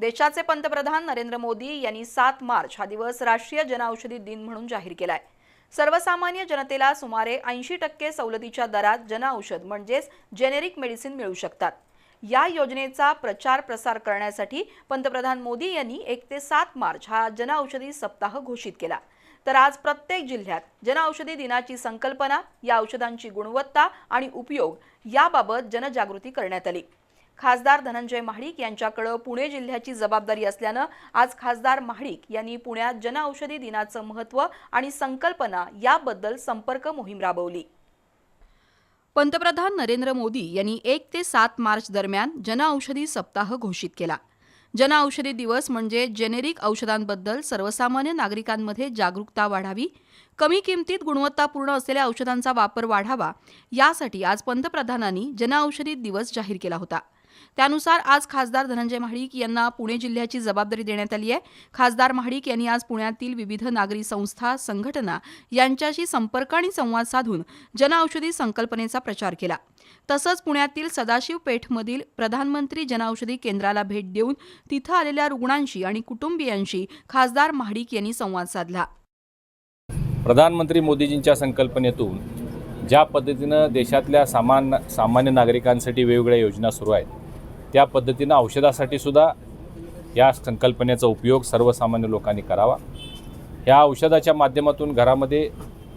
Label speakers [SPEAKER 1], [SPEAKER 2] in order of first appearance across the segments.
[SPEAKER 1] देशाचे पंतप्रधान नरेंद्र मोदी यांनी सात मार्च हा दिवस राष्ट्रीय जनऔषधी दिन म्हणून जाहीर केलाय. सर्वसामान्य जनतेला सुमारे ऐंशी टक्के सवलतीच्या दरात जनऔषध म्हणजेच जेनेरिक मेडिसिन मिळू शकतात. या योजनेचा प्रचार प्रसार करण्यासाठी पंतप्रधान मोदी यांनी एक ते सात मार्च हा जनऔषधी सप्ताह घोषित केला. तर आज प्रत्येक जिल्ह्यात जनऔषधी दिनाची संकल्पना या औषधांची गुणवत्ता आणि उपयोग याबाबत जनजागृती करण्यात आली. खासदार धनंजय महाडिक यांच्याकडे पुणे जिल्ह्याची जबाबदारी असल्यानं आज खासदार महाडिक यांनी पुण्यात जनऔषधी दिनाचं महत्त्व आणि संकल्पना याबद्दल संपर्क मोहीम राबवली. पंतप्रधान नरेंद्र मोदी यांनी एक ते सात मार्च दरम्यान जनऔषधी सप्ताह घोषित केला. जनऔषधी दिवस म्हणजे जेनेरिक औषधांबद्दल सर्वसामान्य नागरिकांमध्ये जागरूकता वाढावी कमी किमतीत गुणवत्तापूर्ण असलेल्या औषधांचा वापर वाढावा यासाठी आज पंतप्रधानांनी जनऔषधी दिवस जाहीर केला होता. त्यानुसार आज खासदार धनंजय महाडिक यांना पुणे जिल्ह्याची जबाबदारी देण्यात आली आहे. खासदार महाडिक यांनी आज पुण्यातील विविध नागरी संस्था संघटना यांच्याशी संपर्क आणि संवाद साधून जनऔषधी संकल्पनेचा प्रचार केला. तसंच पुण्यातील सदाशिव पेठमधील प्रधानमंत्री जनऔषधी केंद्राला भेट देऊन तिथं आलेल्या रुग्णांशी आणि कुटुंबियांशी खासदार महाडिक यांनी संवाद साधला.
[SPEAKER 2] प्रधानमंत्री मोदीजींच्या संकल्पनेतून ज्या पद्धतीनं देशातल्या सामान सामान्य नागरिकांसाठी वेगवेगळ्या योजना सुरू आहेत त्या पद्धतीनं औषधासाठी सुद्धा या संकल्पनेचा उपयोग सर्वसामान्य लोकांनी करावा. ह्या औषधाच्या माध्यमातून घरामध्ये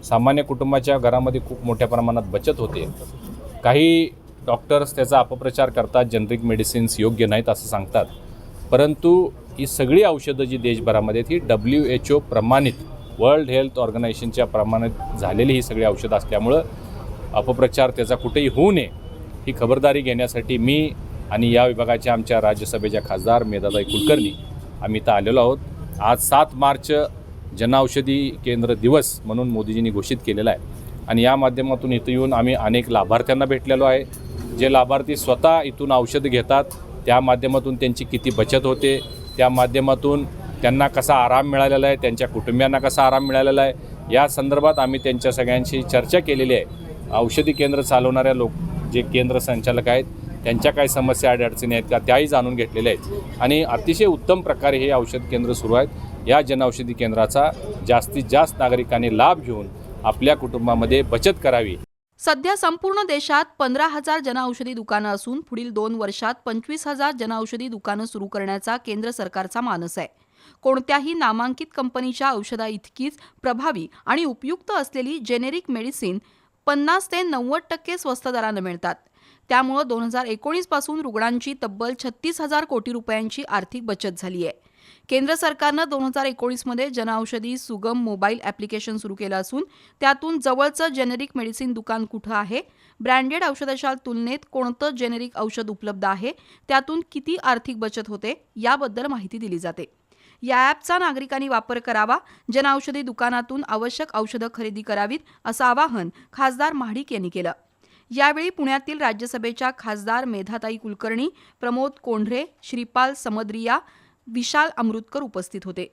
[SPEAKER 2] सामान्य कुटुंबाच्या घरामध्ये खूप मोठ्या प्रमाणात बचत होते. काही डॉक्टर्स त्याचा अपप्रचार करतात जनरिक मेडिसिन्स योग्य नाहीत असं सांगतात. परंतु ही सगळी औषधं जी देशभरामध्ये आहेत, ही डब्ल्यू एच ओ प्रमाणित वर्ल्ड हेल्थ ऑर्गनायझेशनच्या प्रमाणित झालेली ही सगळी औषधं असल्यामुळं अपप्रचार त्याचा कुठेही होऊ नये ही खबरदारी घेण्यासाठी मी आणि या विभागाच्या आमच्या राज्यसभेच्या खासदार मेधाताई कुलकर्णी आम्ही इथं आलेलो आहोत. आज सात मार्च जनऔषधी केंद्र दिवस म्हणून मोदीजींनी घोषित केलेला आहे. आणि या माध्यमातून इथं येऊन आम्ही अनेक लाभार्थ्यांना भेटलेलो आहे. जे लाभार्थी स्वतः इथून औषध घेतात त्या माध्यमातून त्यांची किती बचत होते त्या माध्यमातून त्यांना कसा आराम मिळालेला आहे त्यांच्या कुटुंबियांना कसा आराम मिळालेला आहे या संदर्भात आम्ही त्यांच्या सगळ्यांशी चर्चा केलेली आहे. औषधी केंद्र चालवणाऱ्या लोक जे केंद्र संचालक आहेत त्यांच्या काही समस्या अडचणी आहेत का त्याही जाणून घेतलेल्या आहेत. आणि अतिशय उत्तम प्रकारे हे औषध केंद्र सुरू आहेत. या जनऔषधी केंद्राचा जास्तीत जास्त नागरिकांनी लाभ घेऊन आपल्या कुटुंबामध्ये बचत करावी.
[SPEAKER 1] सध्या संपूर्ण देशात पंधरा हजार जनऔषधी दुकानं असून पुढील दोन वर्षात पंचवीस हजार जनऔषधी दुकानं सुरू करण्याचा केंद्र सरकारचा मानस आहे. कोणत्याही नामांकित कंपनीच्या औषधा इतकीच प्रभावी आणि उपयुक्त असलेली जेनेरिक मेडिसिन पन्नास ते नव्वद टक्के स्वस्त दरानं मिळतात. त्यामुळं दोन हजार एकोणीसपासून रुग्णांची तब्बल छत्तीस हजार कोटी रुपयांची आर्थिक बचत झाली आहे. केंद्र सरकारनं दोन हजार एकोणीसमध्ये जनऔषधी सुगम मोबाईल ॲप्लिकेशन सुरू केलं असून त्यातून जवळचं जेनेरिक मेडिसिन दुकान कुठं आहे? ब्रँडेड औषधाच्या तुलनेत कोणतं जेनेरिक औषध उपलब्ध आहे? त्यातून किती आर्थिक बचत होते? याबद्दल माहिती दिली जाते. या ॲपचा नागरिकांनी वापर करावा जनऔषधी दुकानातून आवश्यक औषधं खरेदी करावीत असं आवाहन खासदार महाडिक यांनी केलं. यावेळी पुण्यातील राज्यसभेच्या खासदार मेधाताई कुलकर्णी प्रमोद कोंढरे श्रीपाल समद्रिया विशाल अमृतकर उपस्थित होते.